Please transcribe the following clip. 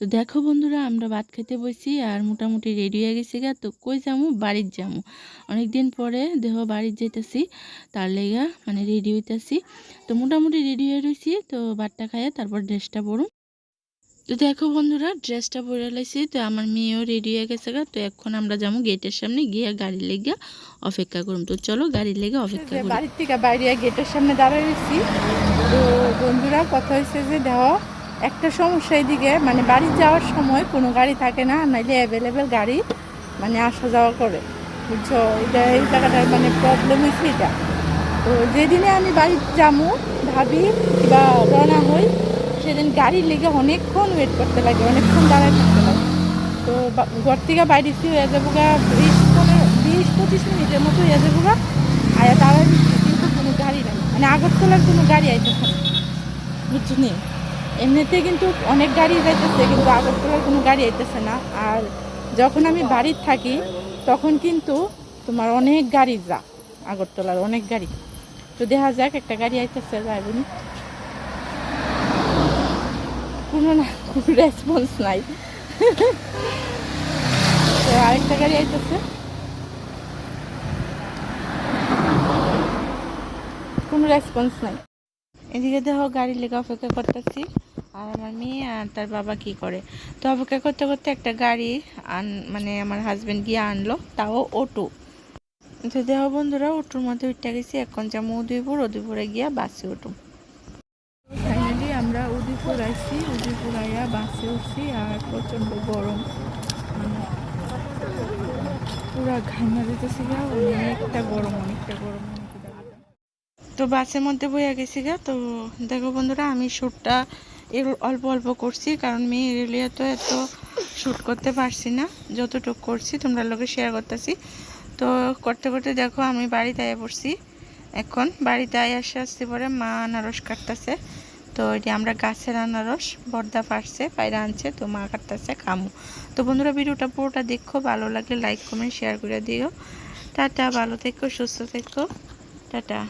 তো দেখো বন্ধুরা আমরা ভাত খেতে বসি আর মোটামুটি রেডি হয়ে গেছি গা। তো কই যামু? বাড়ির যামু। অনেকদিন পরে দেহ বাড়ির যেতেছি তার লেগা মানে রেডি হইতেছি। তো মোটামুটি রেডি হয়ে রয়েছি তো ভাতটা খাইয়ে তারপর ড্রেসটা পরুম তো দেখো বন্ধুরা ড্রেসটা পরে লাইছি তো আমার মেয়েও রেডি হয়ে গেছে গা। তো এখন আমরা যাব গেটের সামনে গিয়ে গাড়ি লেগে অপেক্ষা করুম। তো চলো গাড়ি লেগে অপেক্ষা বাড়ির থেকে বাইরে গেটের সামনে দাঁড়ায় রয়েছি তো বন্ধুরা কথা হয়েছে যে দেহ একটা সমস্যা এদিকে মানে বাড়ি যাওয়ার সময় কোনো গাড়ি থাকে না, নাইলে অ্যাভেলেবেল গাড়ি মানে আসা যাওয়া করে। বুঝছ? এটা, এই জায়গাটার মানে প্রবলেম হয়েছে এটা। তো যেদিনে আমি বাড়ি যাব ভাবি বা রওনা হই, সেদিন গাড়ির লেগে অনেকক্ষণ ওয়েট করতে লাগে, অনেকক্ষণ দাঁড়ায় থাকতে লাগে। তো ঘর থেকে বাইরে হয়ে যাব গা বিশ পনেরো, বিশ পঁচিশ মিনিটের মতো হয়ে যাব গা, আয়া দাঁড়ায় কিন্তু কোনো গাড়ি নেই। মানে আগরতলার কোনো গাড়ি আইতেছে না। বুঝলি এমনিতে কিন্তু অনেক গাড়ি যাইতেছে, কিন্তু আগরতলার কোনো গাড়ি আইতেছে না। আর যখন আমি বাড়ির থাকি, তখন কিন্তু তোমার অনেক গাড়ি যা আগরতলার অনেক গাড়ি। তো দেখা যাক, একটা গাড়ি আইতেছে যাইবনি কোনো না, কোনো রেসপন্স নাই। তো আরেকটা গাড়ি আইতেছে। কোনো রেসপন্স নাই। এদিকে দেখো গাড়ি লেগে অপেক্ষা করতেছি। আর আমার মেয়ে আর তার বাবা কি করে? তো অপেক্ষা করতে করতে একটা গাড়ি আন মানে আমার হাজব্যান্ড গিয়ে আনলো, তাও অটো। তো দেহ বন্ধুরা, অটোর মধ্যে উঠতে গেছি, এখন যাব উদয়পুর। উদয়পুরে গিয়া বাসে উঠুম ফাইনালি আমরা উদয়পুর আইছি। উদয়পুর আইয়া বাসে উঠছি, আর প্রচণ্ড গরম। মানে পুরা ঘামা দিতেছি গা অনেকটা অনেকটা গরম অনেকটা গরম। তো বাসের মধ্যে বইয়া গেছি গা। তো দেখো বন্ধুরা, আমি শ্যুটটা অল্প অল্প করছি, কারণ মেয়ে রেলিয়া তো এত শ্যুট করতে পারছি না। যতটুকু করছি, তোমরা লোকে শেয়ার করতেছি। তো করতে করতে দেখো, আমি বাড়িতে আয়া পড়ছি। এখন বাড়িতে আয় আসে, আসতে পরে মা আনারস কাটতেছে। তো এটি আমরা গাছের আনারস, বর্দা পারছে পায়রা আনছে, তো মা কাটতেছে খামু তো বন্ধুরা, ভিডিওটা পুরোটা দেখো, ভালো লাগলে লাইক কমেন্ট শেয়ার করে দিও। টাটা, ভালো থেকো, সুস্থ থেকো। টাটা।